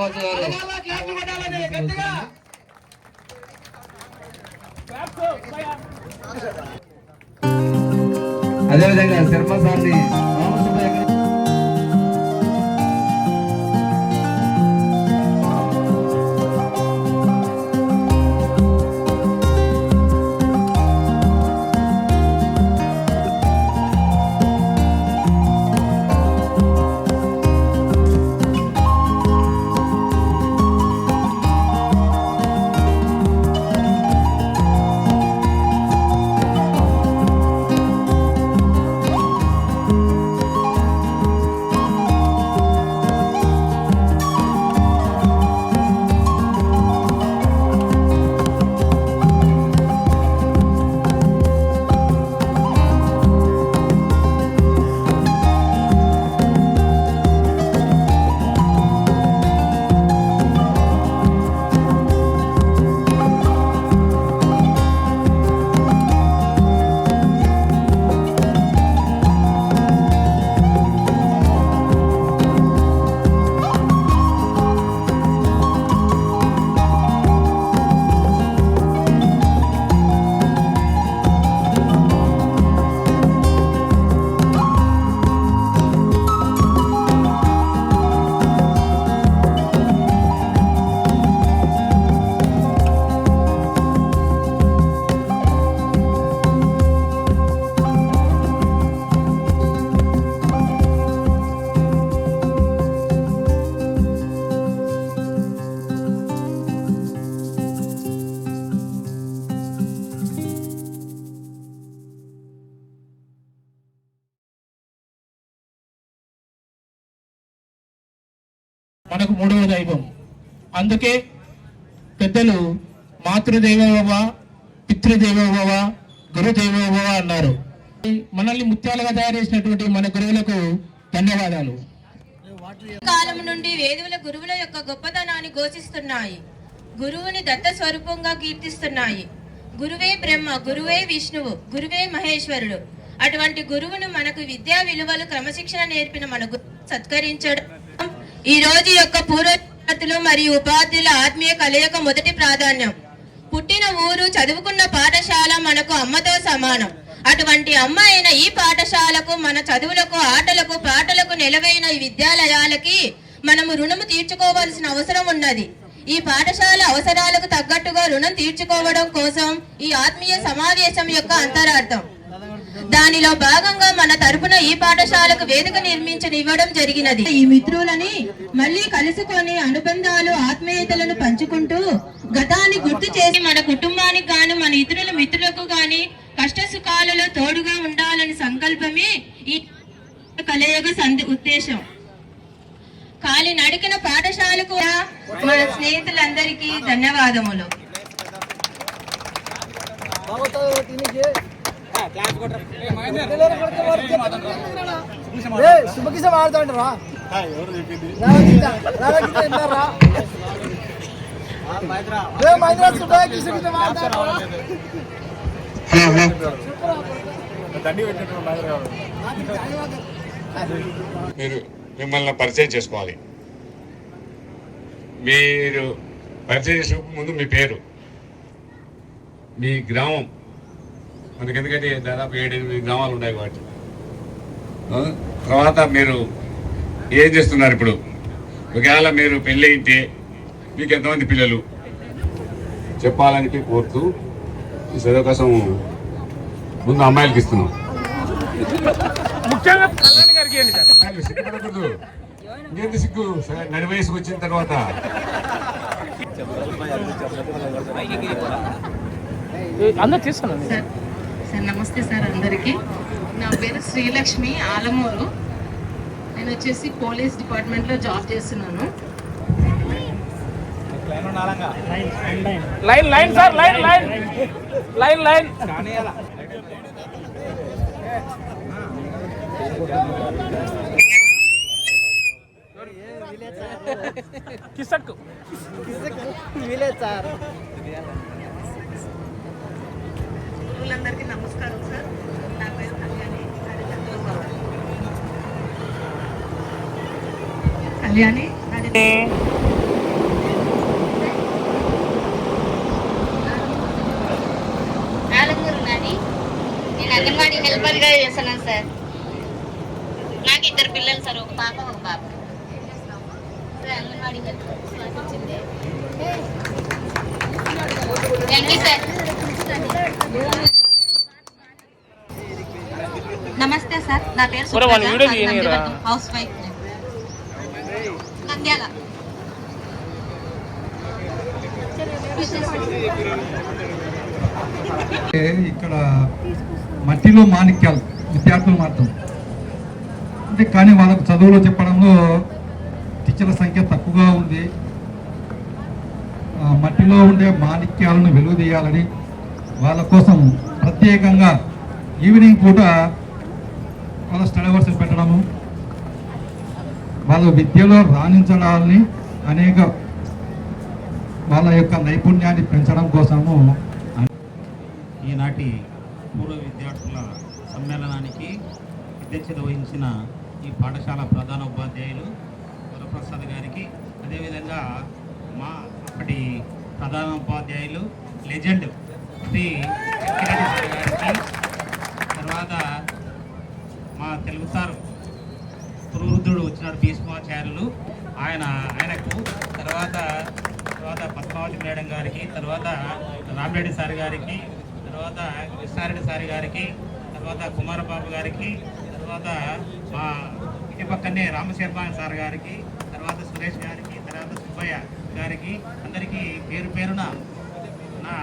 కులవాద గారు అదేవిధంగా శర్మ సార్ని మనకు మూడవ దైవం. అందుకే పెద్దలు మాతృదేవోభవ పితృదేవోభవ గురుదేవోభవ అన్నారు. మనల్ని ముత్యాలుగా తయారు చేసినటువంటి మన గురువులకు ధన్యవాదాలు. కాలం నుండి వేదువుల గురువుల యొక్క గొప్పతనాన్ని ఘోషిస్తున్నాయి. గురువుని దత్త స్వరూపంగా కీర్తిస్తున్నాయి. గురువే బ్రహ్మ గురువే విష్ణువు గురువే మహేశ్వరుడు. అటువంటి గురువును మనకు విద్యా విలువలు క్రమశిక్షణ నేర్పిన మన సత్కరించడం ఈ రోజు యొక్క పూర్వ విద్యార్థులు మరియు ఉపాధ్యుల ఆత్మీయ కలయిక మొదటి ప్రాధాన్యం. పుట్టిన ఊరు చదువుకున్న పాఠశాల మనకు అమ్మతో సమానం. అటువంటి అమ్మ అయిన ఈ పాఠశాలకు మన చదువులకు ఆటలకు పాటలకు నెలవైన ఈ విద్యాలయాలకి మనము రుణము తీర్చుకోవాల్సిన అవసరం ఉన్నది. ఈ పాఠశాల అవసరాలకు తగ్గట్టుగా రుణం తీర్చుకోవడం కోసం ఈ ఆత్మీయ సమావేశం యొక్క అంతరార్థం. దానిలో భాగంగా మన తరపున ఈ పాఠశాలకు వేదిక నిర్మించనివ్వడం జరిగినది. ఈ మిత్రులని మళ్ళీ కలుసుకొని అనుబంధాలు ఆత్మీయతలను పంచుకుంటూ గతాన్ని గుర్తు చేసి మన కుటుంబానికి గాను మన ఇతరుల మిత్రులకు గాని కష్ట సుఖాలలో తోడుగా ఉండాలని సంకల్పమే ఈ కలయోగ సంధి ఉద్దేశం. కాలి నడికిన పాఠశాలకు మన స్నేహితులందరికీ ధన్యవాదములు. శుభకిస మారుతాంటారా మహిళా శుభ కిస మీరు మిమ్మల్ని పరిచయం చేసుకోవాలి. మీరు పరిచయం చేసే ముందు మీ పేరు మీ గ్రామం మనకి ఎందుకంటే దాదాపు ఏడు ఎనిమిది గ్రామాలు ఉన్నాయి కాబట్టి. తర్వాత మీరు ఏం చేస్తున్నారు ఇప్పుడు? ఒకవేళ మీరు పెళ్ళి అయితే మీకు ఎంతమంది పిల్లలు? చెప్పాలని చెప్పి కోరుతూ ఈ సదవకాశం ముందు అమ్మాయిలకి ఇస్తున్నాం. సిగ్గుపడకూడదు. సిగ్గు? సరే, నడి వయసుకు వచ్చిన తర్వాత. అందరు తీసుకున్నాను సార్ నమస్తే సార్ అందరికీ. నా పేరు శ్రీలక్ష్మి ఆలమూరు. నేను వచ్చేసి పోలీస్ డిపార్ట్మెంట్లో జాబ్ చేస్తున్నాను. Line line sir line line. Line line. కిసక్కు sir. గురువులందరికీ నమస్కారం సార్. నా పేరు కళ్యాణి. కళ్యాణి నేను. అంగన్వాడీ హెల్పర్గా చేస్తున్నాను సార్. నాకు ఇద్దరు పిల్లలు సార్. ఒక పాప ఒక బాబు. సార్ అంగన్వాడీ హెల్పర్ వచ్చింది థ్యాంక్ యూ సార్. నమస్తే సార్ నా పేరు హౌస్ వైఫ్ నంద్యాల. అంటే ఇక్కడ మట్టిలో మాణిక్యాలు విద్యార్థులు మాత్రం. అంటే కానీ వాళ్ళకు చదువులో చెప్పడంలో టీచర్ల సంఖ్య తక్కువగా ఉంది. ఆ, మట్టిలో ఉండే మాణిక్యాలను వెలుగుదీయాలని వాళ్ళ కోసం ప్రత్యేకంగా ఈవినింగ్ పూట వాళ్ళ స్టడీ అవర్స్ పెట్టడము వాళ్ళ విద్యలో రాణించడాన్ని అనేక వాళ్ళ యొక్క నైపుణ్యాన్ని పెంచడం కోసము ఈనాటి పూర్వ విద్యార్థుల సమ్మేళనానికి అధ్యక్షత వహించిన ఈ పాఠశాల ప్రధాన ఉపాధ్యాయులు వరప్రసాద్ గారికి అదేవిధంగా మా అప్పటి ప్రధాన ఉపాధ్యాయులు లెజెండ్ శ్రీ సార్ గారికి తర్వాత మా తెలుగు సార్ పురువృద్ధుడు వచ్చినాడు భీష్మాచార్యులు ఆయన ఆయనకు తర్వాత తర్వాత పద్మావతి మేడం గారికి తర్వాత రామిరెడ్డి సార్ గారికి తర్వాత కృష్ణారెడ్డి సార్ గారికి తర్వాత కుమారబాబు గారికి తర్వాత మా ఇంటి పక్కనే రామశర్మ సార్ గారికి తర్వాత సురేష్ గారికి తర్వాత సుబ్బయ్య గారికి అందరికీ పేరు పేరున నా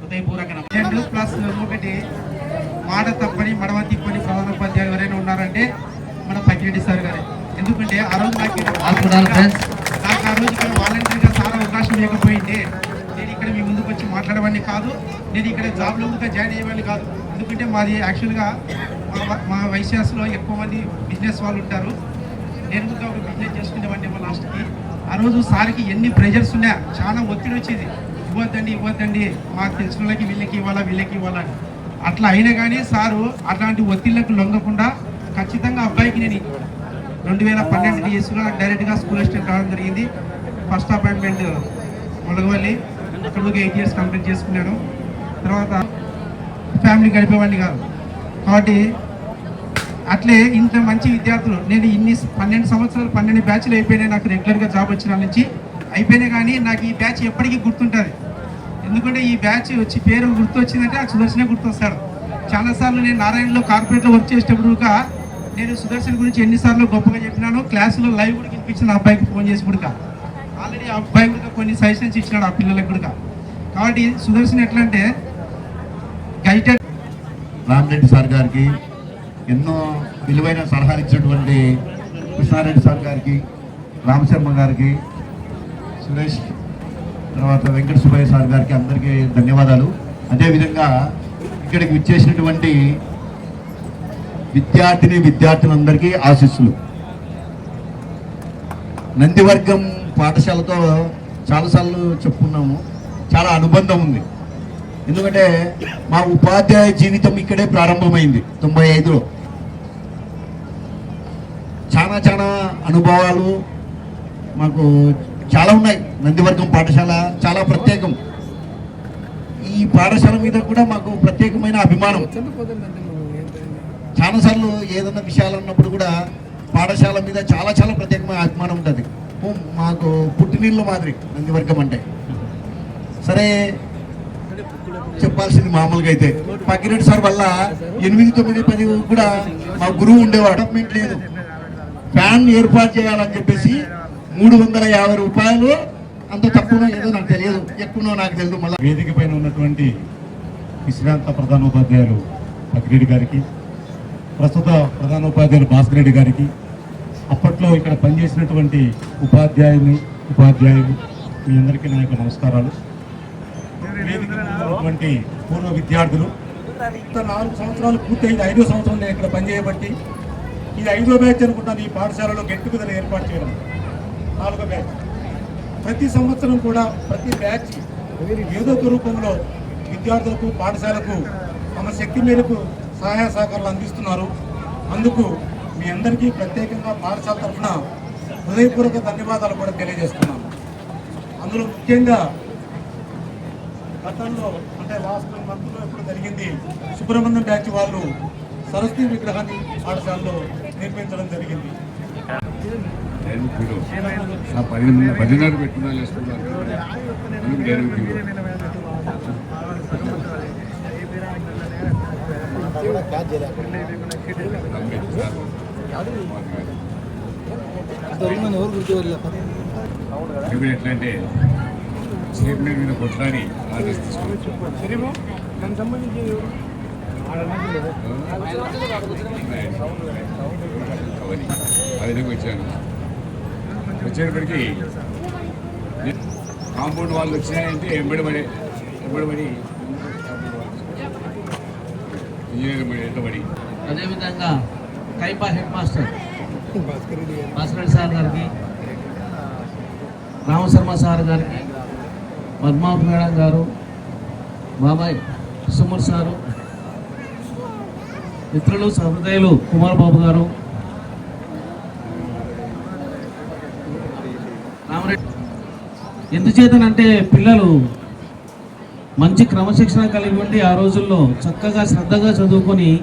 హృదయపూర్వక నమస్కారం. ప్లస్ ఒకటి మాట తప్పని మడమ తిప్పని ప్రధానోపాధ్యాయులు ఎవరైనా ఉన్నారంటే మన పకిరెడ్డి సార్ గారే. ఎందుకంటే ఆ రోజు నాకు నాకు ఆ రోజు ఇక్కడ వాలంటీర్గా సార్ అవకాశం లేకపోయింది నేను ఇక్కడ మీ ముందుకు వచ్చి మాట్లాడేవాడిని కాదు. నేను ఇక్కడ జాబ్లో కూడా జాయిన్ అయ్యేవాడిని కాదు. ఎందుకంటే మాది యాక్చువల్గా మా వైశ్యాస్లో ఎక్కువ మంది బిజినెస్ వాళ్ళు ఉంటారు. నేను కూడా ఒక బిజినెస్ చేసుకునేవాడిని మా లాస్ట్కి. ఆ రోజు సార్కి ఎన్ని ప్రెజర్స్ ఉన్నాయా చాలా ఒత్తిడి వచ్చేది. ఇవ్వద్దండి ఇవ్వద్దండి. మాకు తెలిసిన వాళ్ళకి వీళ్ళకి ఇవ్వాలా వీళ్ళకి ఇవ్వాలని అట్లా అయినా కానీ సారు అట్లాంటి ఒత్తిళ్ళకు లొంగకుండా ఖచ్చితంగా అబ్బాయికి నేను రెండు వేల పన్నెండు డిఎస్లో డైరెక్ట్గా స్కూల్ అసిస్టెంట్ రావడం జరిగింది. First appointment Molagavalli. అక్కడ ఒక ఎయిట్ ఇయర్స్ కంప్లీట్ చేసుకున్నాను. తర్వాత ఫ్యామిలీ గడిపేవాడిని కాదు. కాబట్టి అట్లే ఇంత మంచి విద్యార్థులు. నేను ఇన్ని పన్నెండు సంవత్సరాలు పన్నెండు బ్యాచ్లు అయిపోయినాయి. నాకు రెగ్యులర్గా జాబ్ వచ్చిన నుంచి అయిపోయినా కానీ నాకు ఈ బ్యాచ్ ఎప్పటికీ గుర్తుంటుంది. ఎందుకంటే ఈ బ్యాచ్ వచ్చి పేరు గుర్తు వచ్చిందంటే ఆ సుదర్శనే గుర్తొస్తాడు. చాలాసార్లు నేను నారాయణలో కార్పొరేట్లో వర్క్ చేసేటప్పుడు నేను సుదర్శన్ గురించి ఎన్నిసార్లు గొప్పగా చెప్పినాను క్లాసులో లైవ్ కూడా వినిపించిన అబ్బాయికి ఫోన్ చేసి కూడా ఆల్రెడీ ఆ అబ్బాయి కూడా కొన్ని సజెషన్స్ ఇచ్చినాడు ఆ పిల్లలకు కూడా. కాబట్టి సుదర్శన్ ఎట్లా అంటే గైటెడ్ రామరెడ్డి సార్ గారికి ఎన్నో విలువైన సలహాలు ఇచ్చినటువంటి కృష్ణారెడ్డి సార్ గారికి రామశర్మ గారికి సురేష్ తర్వాత వెంకట సుబ్బయ్య సార్ గారికి అందరికీ ధన్యవాదాలు. అదేవిధంగా ఇక్కడికి విచ్చేసినటువంటి విద్యార్థిని విద్యార్థులందరికీ ఆశీస్సులు. నందివర్గం పాఠశాలతో చాలాసార్లు చెప్పుకున్నాము. చాలా అనుబంధం ఉంది. ఎందుకంటే మా ఉపాధ్యాయ జీవితం ఇక్కడే ప్రారంభమైంది తొంభై ఐదులో. చాలా చాలా అనుభవాలు మాకు చాలా ఉన్నాయి. నందివర్గం పాఠశాల చాలా ప్రత్యేకం. ఈ పాఠశాల మీద కూడా మాకు ప్రత్యేకమైన అభిమానం. చాలాసార్లు ఏదైనా విషయాలు ఉన్నప్పుడు కూడా పాఠశాల మీద చాలా చాలా ప్రత్యేకమైన అభిమానం ఉంటుంది. మాకు పుట్టినీళ్ళ మాదిరి నందివర్గం అంటే. సరే చెప్పాల్సింది మామూలుగా అయితే. పక్కిరెడ్డి సార్ వల్ల ఎనిమిది తొమ్మిది పది కూడా మా గురువు ఉండేవాడు. డెవలప్మెంట్ లేదు. ఫ్యాన్ ఏర్పాటు చేయాలని చెప్పేసి మూడు వందల యాభై రూపాయలు? అంత తక్కువ ఏదో నాకు తెలియదు. ఎక్కువనో నాకు తెలియదు మళ్ళీ. వేదిక పైన ఉన్నటువంటి విశ్రాంత ప్రధానోపాధ్యాయులు పకిరెడ్డి గారికి ప్రస్తుత ప్రధానోపాధ్యాయులు భాస్కర్ రెడ్డి గారికి అప్పట్లో ఇక్కడ పనిచేసినటువంటి ఉపాధ్యాయుని ఉపాధ్యాయులు మీ అందరికీ నా యొక్క నమస్కారాలు. వేదిక పూర్వ విద్యార్థులు నాలుగు సంవత్సరాలు పూర్తయింది ఐదో సంవత్సరం నేను ఇక్కడ పనిచేయబట్టి ఇది ఐదో బ్యాచ్ అనుకుంటాను ఈ పాఠశాలలో గెట్ ఏర్పాటు చేయడం. నాలుగో బ్యాచ్ ప్రతి సంవత్సరం కూడా ప్రతి బ్యాచ్ ఏదో ఒక రూపంలో విద్యార్థులకు పాఠశాలకు తమ శక్తి మేరకు సహాయ సహకారాలు అందిస్తున్నారు. అందుకు మీ అందరికీ ప్రత్యేకంగా పాఠశాల తరఫున హృదయపూర్వక ధన్యవాదాలు కూడా తెలియజేస్తున్నాను. అందులో ముఖ్యంగా గతంలో అంటే లాస్ట్ మంత్లో ఎప్పుడు జరిగింది సుబ్రహ్మణ్యం బ్యాచ్ వాళ్ళు సరస్వతి విగ్రహాన్ని పాఠశాలలో నిర్మించడం జరిగింది. నేను కిలో నా పది పదిన్నర పెట్టుకున్నా వేసుకున్నాను అందుకు కిలో ఇప్పుడు ఎట్లా అంటే చైర్మన్ మీద కొట్లాడి ఆర్డర్స్ తీసుకోవచ్చు. అవన్నీ వచ్చాను. వచ్చేటప్పటికి కాంపౌండ్ వాళ్ళు వచ్చినాయంటే ఎంబడిపడి ఎంబడిపడి ఇంజనీర్ ఎంటబడి అదేవిధంగా Kaipa headmaster Bhaskar sir గారికి రామశర్మ సార్ గారికి పద్మావతి మేడం గారు బాబాయ్ సుమర్ సారు మిత్రులు సహృదయులు కుమార్ బాబు గారు రామరెడ్డి ఎందుచేతనంటే పిల్లలు మంచి క్రమశిక్షణ కలిగి ఉండి ఆ రోజుల్లో చక్కగా శ్రద్ధగా చదువుకొని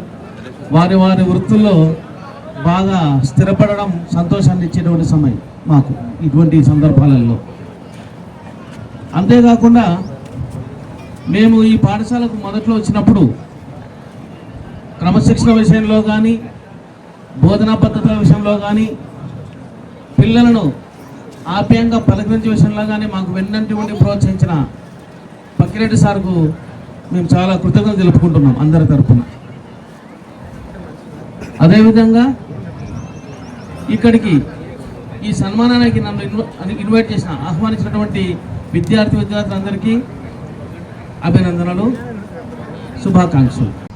వారి వారి వృత్తుల్లో బాగా స్థిరపడడం సంతోషాన్ని ఇచ్చేటువంటి సమయం మాకు ఇటువంటి సందర్భాలలో. అంతేకాకుండా మేము ఈ పాఠశాలకు మొదట్లో వచ్చినప్పుడు క్రమశిక్షణ విషయంలో కానీ బోధనా పద్ధతుల విషయంలో కానీ పిల్లలను ఆప్యాయంగా పలకరించే విషయంలో కానీ మాకు వెన్నంటి ప్రోత్సహించిన పక్కిరెడ్డి సార్కు మేము చాలా కృతజ్ఞత తెలుపుకుంటున్నాం అందరి తరఫున అదేవిధంగా ఇక్కడికి ఈ సన్మానానికి నన్ను ఇన్వ- ఇన్వైట్ చేసిన ఆహ్వానించినటువంటి విద్యార్థి విద్యార్థులందరికీ అభినందనలు శుభాకాంక్షలు.